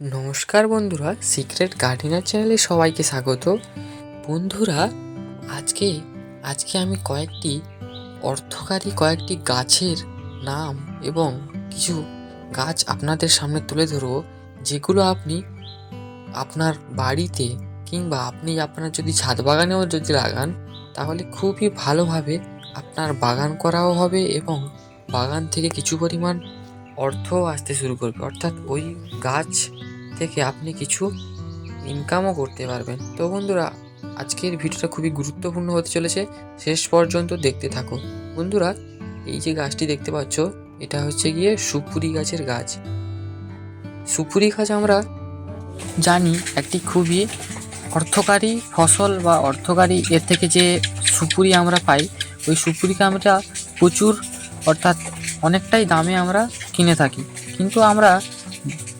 নমস্কার বন্ধুরা, secret gardener চ্যানেলে সবাইকে স্বাগত। বন্ধুরা, আজকে আজকে আমি কয়েকটি অর্থকারী কয়েকটি গাছের নাম এবং কিছু গাছ আপনাদের সামনে তুলে ধরবো, যেগুলো আপনি আপনার বাড়িতে কিংবা আপনি আপনার যদি ছাদ বাগানেও যদি লাগান, তাহলে খুবই ভালোভাবে আপনার বাগান করাও হবে এবং বাগান থেকে কিছু পরিমাণ অর্থও আসতে শুরু করবে। অর্থাৎ ওই গাছ থেকে আপনি কিছু ইনকামও করতে পারবেন। তো বন্ধুরা, আজকের ভিডিওটা খুবই গুরুত্বপূর্ণ হতে চলেছে। শেষ পর্যন্ত দেখতে থাকো। বন্ধুরা, এই যে গাছটি দেখতে পাচ্ছ, এটা হচ্ছে গিয়ে সুপুরি গাছের গাছ। সুপুরি গাছ আমরা জানি একটি খুবই অর্থকারী ফসল বা অর্থকারী, এর থেকে যে সুপুরি আমরা পাই, ওই সুপুরিকে আমরা প্রচুর অর্থাৎ অনেকটাই দামে আমরা কিনে থাকি। কিন্তু আমরা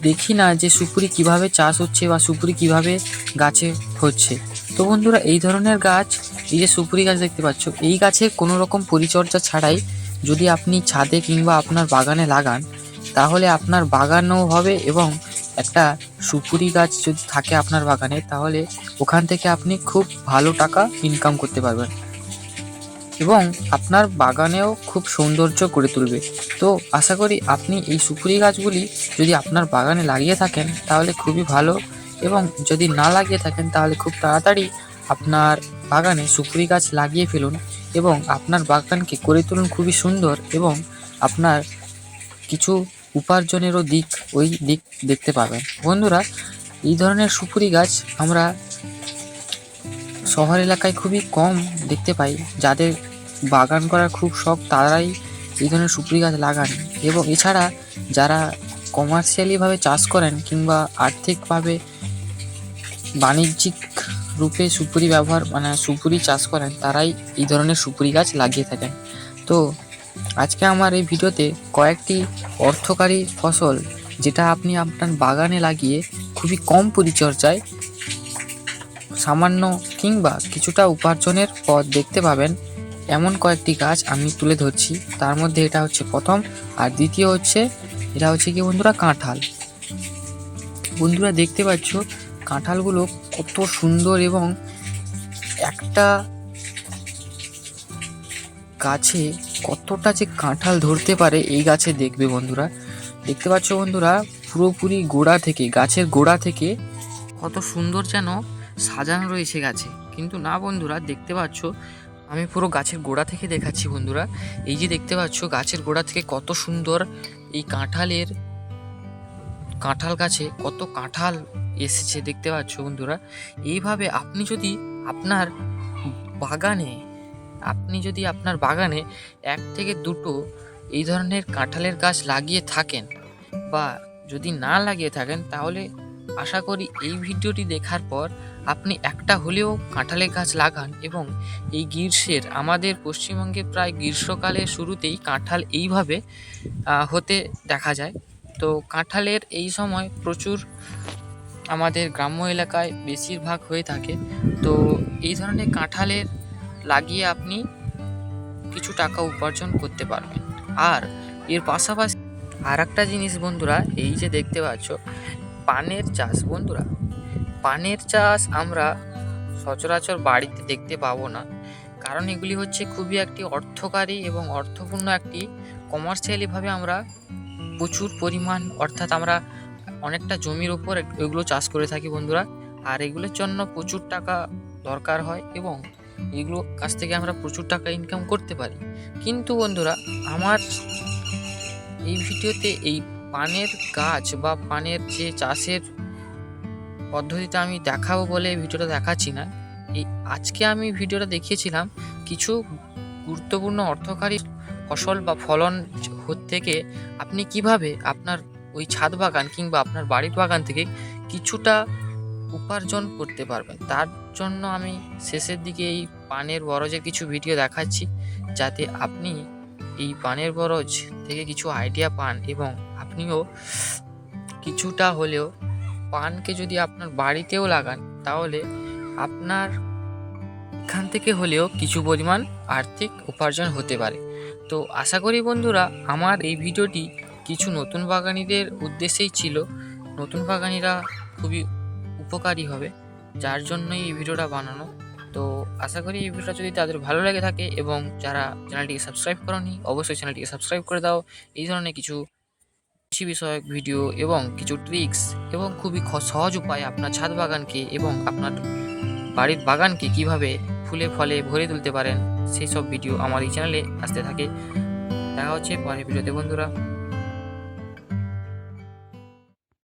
দেখি না যে সুপুরি কীভাবে চাষ হচ্ছে বা সুপুরি কীভাবে গাছে হচ্ছে। তো বন্ধুরা, এই ধরনের গাছ, এই যে সুপুরি গাছ দেখতে পাচ্ছ, এই গাছে কোনো রকম পরিচর্যা ছাড়াই যদি আপনি ছাদে কিংবা আপনার বাগানে লাগান, তাহলে আপনার বাগানও হবে এবং একটা সুপুরি গাছ যদি থাকে আপনার বাগানে, তাহলে ওখান থেকে আপনি খুব ভালো টাকা ইনকাম করতে পারবেন। এবং আপনার বাগানেও খুব সৌন্দর্য করে তুলবে। তো আশা করি আপনি এই সুপুরি গাছগুলি যদি আপনার বাগানে লাগিয়ে থাকেন, তাহলে খুবই ভালো এবং যদি না লাগিয়ে থাকেন, তাহলে খুব তাড়াতাড়ি আপনার বাগানে সুপুরি গাছ লাগিয়ে ফেলুন এবং আপনার বাগানকে করে তুলুন খুবই সুন্দর এবং আপনার কিছু উপার্জনেরও দিক ওই দিক দেখতে পাবেন। বন্ধুরা, এই ধরনের সুপুরি গাছ আমরা শহর এলাকায় খুবই কম দেখতে পাই, যাদের বাগান করার খুব শখ, তারাই এই ধরনের সুপুরি গাছ লাগান। এবং এছাড়া যারা কমার্শিয়ালিভাবে চাষ করেন কিংবা আর্থিকভাবে বাণিজ্যিক রূপে সুপুরি ব্যবহার মানে সুপুরি চাষ করেন, তারাই এই ধরনের সুপুরি গাছ লাগিয়ে থাকেন। তো আজকে আমার এই ভিডিওতে কয়েকটি অর্থকারী ফসল যেটা আপনি আপনার বাগানে লাগিয়ে খুবই কম পরিচর্যায় সামান্য কিংবা কিছুটা উপার্জনের পথ দেখতে পাবেন। এমন কয়েকটি গাছ আমি তুলে ধরছি। তার মধ্যে এটা হচ্ছে প্রথম, আর দ্বিতীয় হচ্ছে, এটা হচ্ছে কি বন্ধুরা, কাঁঠাল। বন্ধুরা দেখতে পাচ্ছ, কাঁঠালগুলো কত সুন্দর এবং একটা গাছে কতটা যে কাঁঠাল ধরতে পারে, এই গাছে দেখবে বন্ধুরা। দেখতে পাচ্ছ বন্ধুরা, পুরোপুরি গোড়া থেকে, গাছের গোড়া থেকে কত সুন্দর যেন সাজানো রয়েছে গাছে। কিন্তু না বন্ধুরা, দেখতে পাচ্ছ আমি পুরো গাছের গোড়া থেকে দেখাচ্ছি বন্ধুরা। এই যে দেখতে পাচ্ছ, গাছের গোড়া থেকে কত সুন্দর এই কাঁঠালের কাঁঠাল গাছে কত কাঁঠাল এসেছে দেখতে পাচ্ছ বন্ধুরা। এইভাবে আপনি যদি আপনার বাগানে, আপনি যদি আপনার বাগানে এক থেকে দুটো এই ধরনের কাঁঠালের গাছ লাগিয়ে থাকেন বা যদি না লাগিয়ে থাকেন, তাহলে আশা করি এই ভিডিওটি দেখার পর আপনি একটা হলেও কাঁঠালের গাছ লাগান এবং এই গ্রীষ্মের, আমাদের পশ্চিমবঙ্গে প্রায় গ্রীষ্মকালের শুরুতেই কাঁঠাল এইভাবে হতে দেখা যায়। তো কাঁঠালের এই সময় প্রচুর আমাদের গ্রাম্য এলাকায় বেশিরভাগ হয়ে থাকে। তো এই ধরনের কাঁঠালের লাগিয়ে আপনি কিছু টাকা উপার্জন করতে পারবেন। আর এর পাশাপাশি আর একটা জিনিস বন্ধুরা, এই যে দেখতে পাচ্ছ পানের চাষ, বন্ধুরা। পানের চাষ আমরা সচরাচর বাড়িতে দেখতে পাবো না। কারণ এগুলি হচ্ছে খুবই একটি অর্থকারী এবং অর্থপূর্ণ একটি কমার্শিয়ালিভাবে আমরা প্রচুর পরিমাণ, অর্থাৎ আমরা অনেকটা জমির ওপর এগুলো চাষ করে থাকি, বন্ধুরা। আর এগুলোর জন্য প্রচুর টাকা দরকার হয় এবং এগুলো কাছ থেকে আমরা প্রচুর টাকা ইনকাম করতে পারি। কিন্তু বন্ধুরা, আমার এই ভিডিওতে এই পানের গাছ বা পানের যে চাষের পদ্ধতিটা আমি দেখাবো বলে ভিডিওটা দেখাচ্ছি না। এই আজকে আমি ভিডিওটা দেখিয়েছিলাম কিছু গুরুত্বপূর্ণ অর্থকারী ফসল বা ফলন থেকে আপনি কীভাবে আপনার ওই ছাদ বাগান কিংবা আপনার বাড়ির বাগান থেকে কিছুটা উপার্জন করতে পারবেন। তার জন্য আমি শেষের দিকে এই পানের বরজের কিছু ভিডিও দেখাচ্ছি, যাতে আপনি এই পানের বরজ থেকে কিছু আইডিয়া পান এবং আপনিও কিছুটা হলেও পানকে যদি আপনার বাড়িতেও লাগান, তাহলে আপনার এখান থেকে হলেও কিছু পরিমাণ আর্থিক উপার্জন হতে পারে। তো আশা করি বন্ধুরা, আমার এই ভিডিওটি কিছু নতুন বাগানীদের উদ্দেশ্যেই ছিল। নতুন বাগানিরা খুবই উপকারী হবে, যার জন্যই এই ভিডিওটা বানানো। তো আশা করি এই ভিডিওটা যদি তাদের ভালো লেগে থাকে এবং যারা চ্যানেলটিকে সাবস্ক্রাইব করনি, অবশ্যই চ্যানেলটিকে সাবস্ক্রাইব করে দাও। এই ধরনের কিছু কৃষি বিষয়ক ভিডিও এবং কিছু ট্রিক্স এবং খুবই সহজ উপায় আপনার ছাদ বাগানকে এবং আপনার বাড়ির বাগানকে কীভাবে ফুলে ফলে ভরে তুলতে পারেন, সেই সব ভিডিও আমার এই চ্যানেলে আসতে থাকে। দেখা হচ্ছে পরের ভিডিওতে, বন্ধুরা।